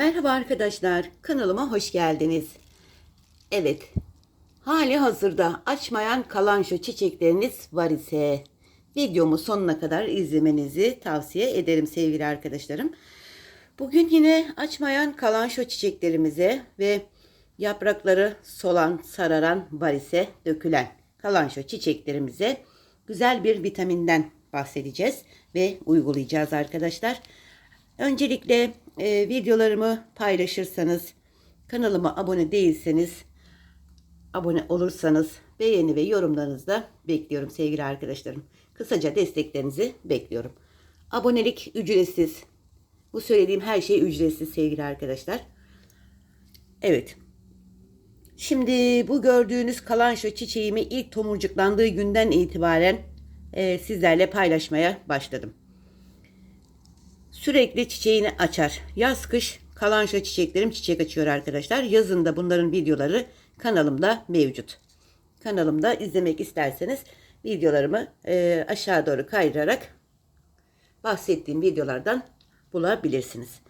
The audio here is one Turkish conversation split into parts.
Merhaba arkadaşlar, kanalıma hoş geldiniz. Evet, hali hazırda açmayan kalan şu çiçekleriniz var ise videomu sonuna kadar izlemenizi tavsiye ederim sevgili arkadaşlarım. Bugün yine açmayan kalan şu çiçeklerimize ve yaprakları solan, sararan var ise dökülen kalan şu çiçeklerimize güzel bir vitaminden bahsedeceğiz ve uygulayacağız arkadaşlar. Öncelikle e, videolarımı paylaşırsanız, kanalıma abone değilseniz, abone olursanız beğeni ve yorumlarınızı da bekliyorum sevgili arkadaşlarım. Kısaca desteklerinizi bekliyorum. Abonelik ücretsiz. Bu söylediğim her şey ücretsiz sevgili arkadaşlar. Evet. Şimdi bu gördüğünüz kalan şu çiçeğimi ilk tomurcuklandığı günden itibaren e, sizlerle paylaşmaya başladım sürekli çiçeğini açar. Yaz kış kalanşa çiçeklerim çiçek açıyor arkadaşlar. Yazında bunların videoları kanalımda mevcut. Kanalımda izlemek isterseniz videolarımı e, aşağı doğru kaydırarak bahsettiğim videolardan bulabilirsiniz.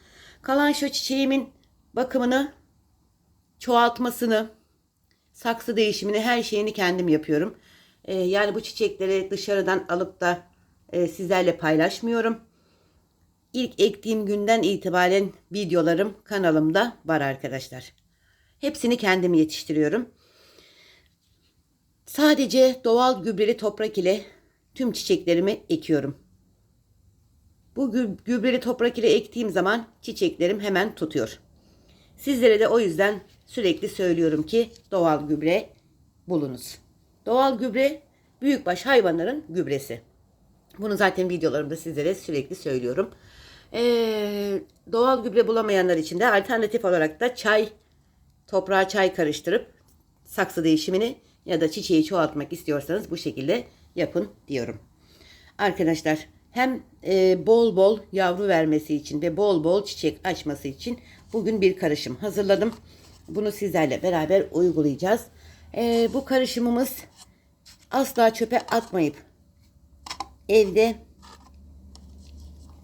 Kalanşa çiçeğimin bakımını, çoğaltmasını, saksı değişimini her şeyini kendim yapıyorum. E, yani bu çiçekleri dışarıdan alıp da e, sizlerle paylaşmıyorum. İlk ektiğim günden itibaren videolarım kanalımda var arkadaşlar. Hepsini kendim yetiştiriyorum. Sadece doğal gübreli toprak ile tüm çiçeklerimi ekiyorum. Bu gübreli toprak ile ektiğim zaman çiçeklerim hemen tutuyor. Sizlere de o yüzden sürekli söylüyorum ki doğal gübre bulunuz. Doğal gübre büyükbaş hayvanların gübresi. Bunu zaten videolarımda sizlere sürekli söylüyorum. Ee, doğal gübre bulamayanlar için de alternatif olarak da çay, toprağa çay karıştırıp saksı değişimini ya da çiçeği çoğaltmak istiyorsanız bu şekilde yapın diyorum. Arkadaşlar hem e, bol bol yavru vermesi için ve bol bol çiçek açması için bugün bir karışım hazırladım. Bunu sizlerle beraber uygulayacağız. E, bu karışımımız asla çöpe atmayıp evde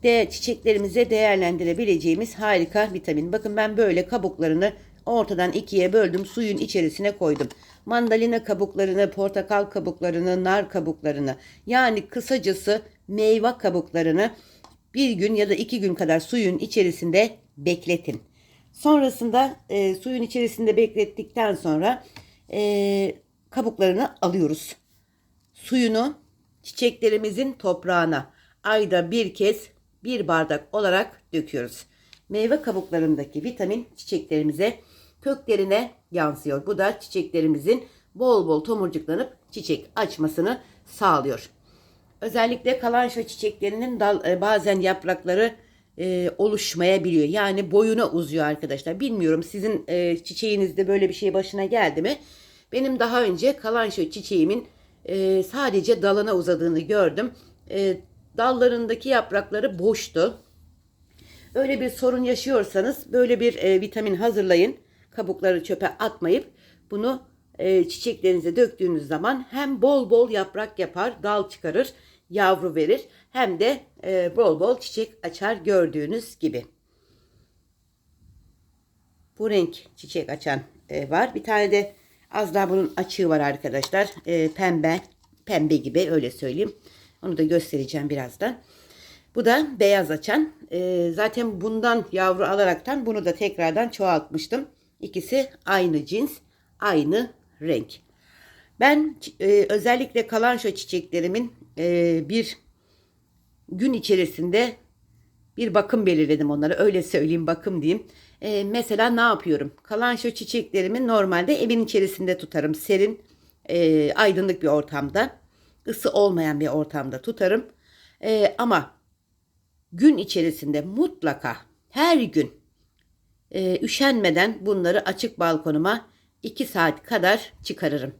de çiçeklerimize değerlendirebileceğimiz harika vitamin. Bakın ben böyle kabuklarını ortadan ikiye böldüm. Suyun içerisine koydum. Mandalina kabuklarını, portakal kabuklarını, nar kabuklarını yani kısacası meyve kabuklarını bir gün ya da iki gün kadar suyun içerisinde bekletin. Sonrasında e, suyun içerisinde beklettikten sonra e, kabuklarını alıyoruz. Suyunu çiçeklerimizin toprağına ayda bir kez bir bardak olarak döküyoruz. Meyve kabuklarındaki vitamin çiçeklerimize köklerine yansıyor. Bu da çiçeklerimizin bol bol tomurcuklanıp çiçek açmasını sağlıyor. Özellikle kalanşa çiçeklerinin dal, e, bazen yaprakları e, oluşmayabiliyor. Yani boyuna uzuyor arkadaşlar. Bilmiyorum sizin e, çiçeğinizde böyle bir şey başına geldi mi? Benim daha önce kalanşa çiçeğimin e, sadece dalına uzadığını gördüm. E, dallarındaki yaprakları boştu. Öyle bir sorun yaşıyorsanız böyle bir e, vitamin hazırlayın. Kabukları çöpe atmayıp bunu e, çiçeklerinize döktüğünüz zaman hem bol bol yaprak yapar, dal çıkarır, yavru verir hem de e, bol bol çiçek açar gördüğünüz gibi. Bu renk çiçek açan e, var. Bir tane de az daha bunun açığı var arkadaşlar. E, pembe, pembe gibi öyle söyleyeyim. Onu da göstereceğim birazdan. Bu da beyaz açan. E, zaten bundan yavru alaraktan bunu da tekrardan çoğaltmıştım. İkisi aynı cins, aynı renk. Ben e, özellikle kalanşo çiçeklerimin e, bir gün içerisinde bir bakım belirledim onlara. Öyle söyleyeyim bakım diyeyim. E, mesela ne yapıyorum? Kalanşo çiçeklerimi normalde evin içerisinde tutarım. Serin, e, aydınlık bir ortamda ısı olmayan bir ortamda tutarım. Ee, ama gün içerisinde mutlaka her gün e, üşenmeden bunları açık balkonuma 2 saat kadar çıkarırım.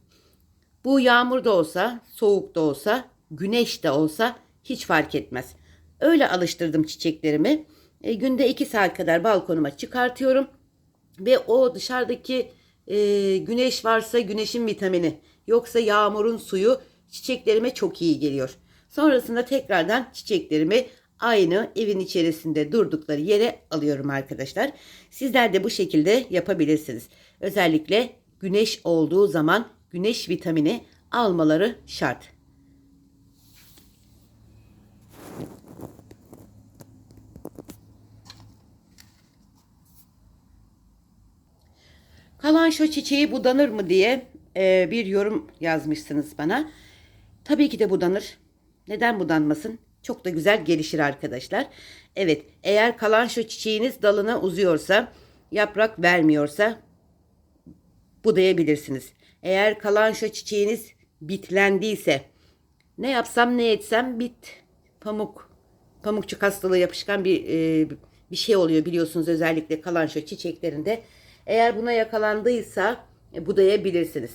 Bu yağmur da olsa, soğuk da olsa, güneş de olsa hiç fark etmez. Öyle alıştırdım çiçeklerimi. E, günde 2 saat kadar balkonuma çıkartıyorum. Ve o dışarıdaki e, güneş varsa güneşin vitamini, yoksa yağmurun suyu çiçeklerime çok iyi geliyor. Sonrasında tekrardan çiçeklerimi aynı evin içerisinde durdukları yere alıyorum arkadaşlar. Sizler de bu şekilde yapabilirsiniz. Özellikle güneş olduğu zaman güneş vitamini almaları şart. Kalan şu çiçeği budanır mı diye e, bir yorum yazmışsınız bana. Tabii ki de budanır. Neden budanmasın? Çok da güzel gelişir arkadaşlar. Evet eğer kalan şu çiçeğiniz dalına uzuyorsa, yaprak vermiyorsa budayabilirsiniz. Eğer kalan şu çiçeğiniz bitlendiyse ne yapsam ne etsem bit pamuk pamukçuk hastalığı yapışkan bir e, bir şey oluyor biliyorsunuz özellikle kalan şu çiçeklerinde. Eğer buna yakalandıysa e, budayabilirsiniz.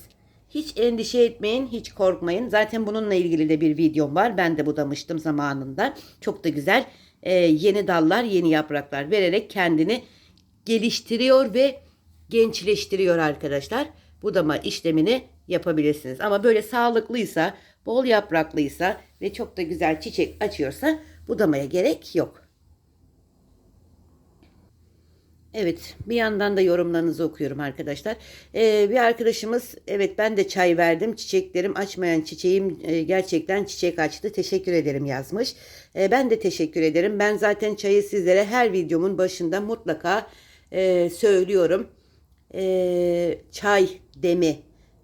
Hiç endişe etmeyin, hiç korkmayın. Zaten bununla ilgili de bir videom var. Ben de budamıştım zamanında. Çok da güzel e, yeni dallar, yeni yapraklar vererek kendini geliştiriyor ve gençleştiriyor arkadaşlar. Budama işlemini yapabilirsiniz. Ama böyle sağlıklıysa, bol yapraklıysa ve çok da güzel çiçek açıyorsa budamaya gerek yok. Evet bir yandan da yorumlarınızı okuyorum arkadaşlar. Ee, bir arkadaşımız evet ben de çay verdim. Çiçeklerim açmayan çiçeğim e, gerçekten çiçek açtı. Teşekkür ederim yazmış. Ee, ben de teşekkür ederim. Ben zaten çayı sizlere her videomun başında mutlaka e, söylüyorum. Ee, çay demi,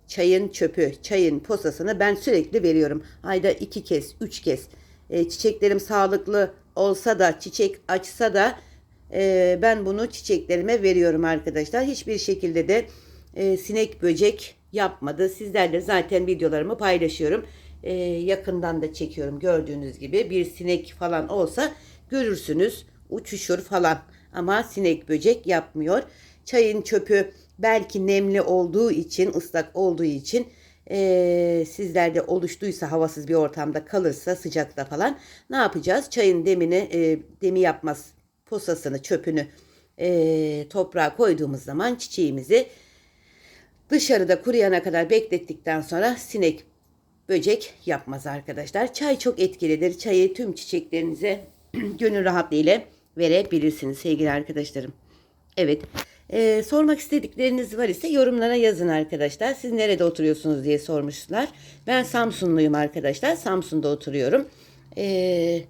çayın çöpü, çayın posasını ben sürekli veriyorum. Ayda iki kez, üç kez. Ee, çiçeklerim sağlıklı olsa da, çiçek açsa da e, ben bunu çiçeklerime veriyorum arkadaşlar. Hiçbir şekilde de e, sinek böcek yapmadı. Sizlerle zaten videolarımı paylaşıyorum. E, yakından da çekiyorum gördüğünüz gibi. Bir sinek falan olsa görürsünüz uçuşur falan. Ama sinek böcek yapmıyor. Çayın çöpü belki nemli olduğu için, ıslak olduğu için e, sizlerde oluştuysa havasız bir ortamda kalırsa sıcakta falan ne yapacağız? Çayın demini e, demi yapmaz posasını çöpünü e, toprağa koyduğumuz zaman çiçeğimizi dışarıda kuruyana kadar beklettikten sonra sinek böcek yapmaz arkadaşlar. Çay çok etkilidir. Çayı tüm çiçeklerinize gönül rahatlığıyla verebilirsiniz sevgili arkadaşlarım. Evet. Ee, sormak istedikleriniz var ise yorumlara yazın arkadaşlar. Siz nerede oturuyorsunuz diye sormuşlar. Ben Samsunluyum arkadaşlar. Samsun'da oturuyorum. Ee,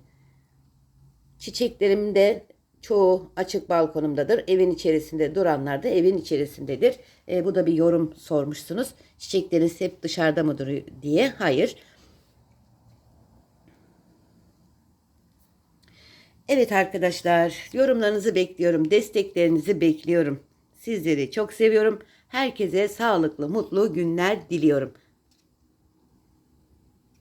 çiçeklerim de çoğu açık balkonumdadır. Evin içerisinde duranlar da evin içerisindedir. E, bu da bir yorum sormuşsunuz. Çiçekleriniz hep dışarıda mı duruyor diye. Hayır. Evet arkadaşlar yorumlarınızı bekliyorum. Desteklerinizi bekliyorum. Sizleri çok seviyorum. Herkese sağlıklı, mutlu günler diliyorum.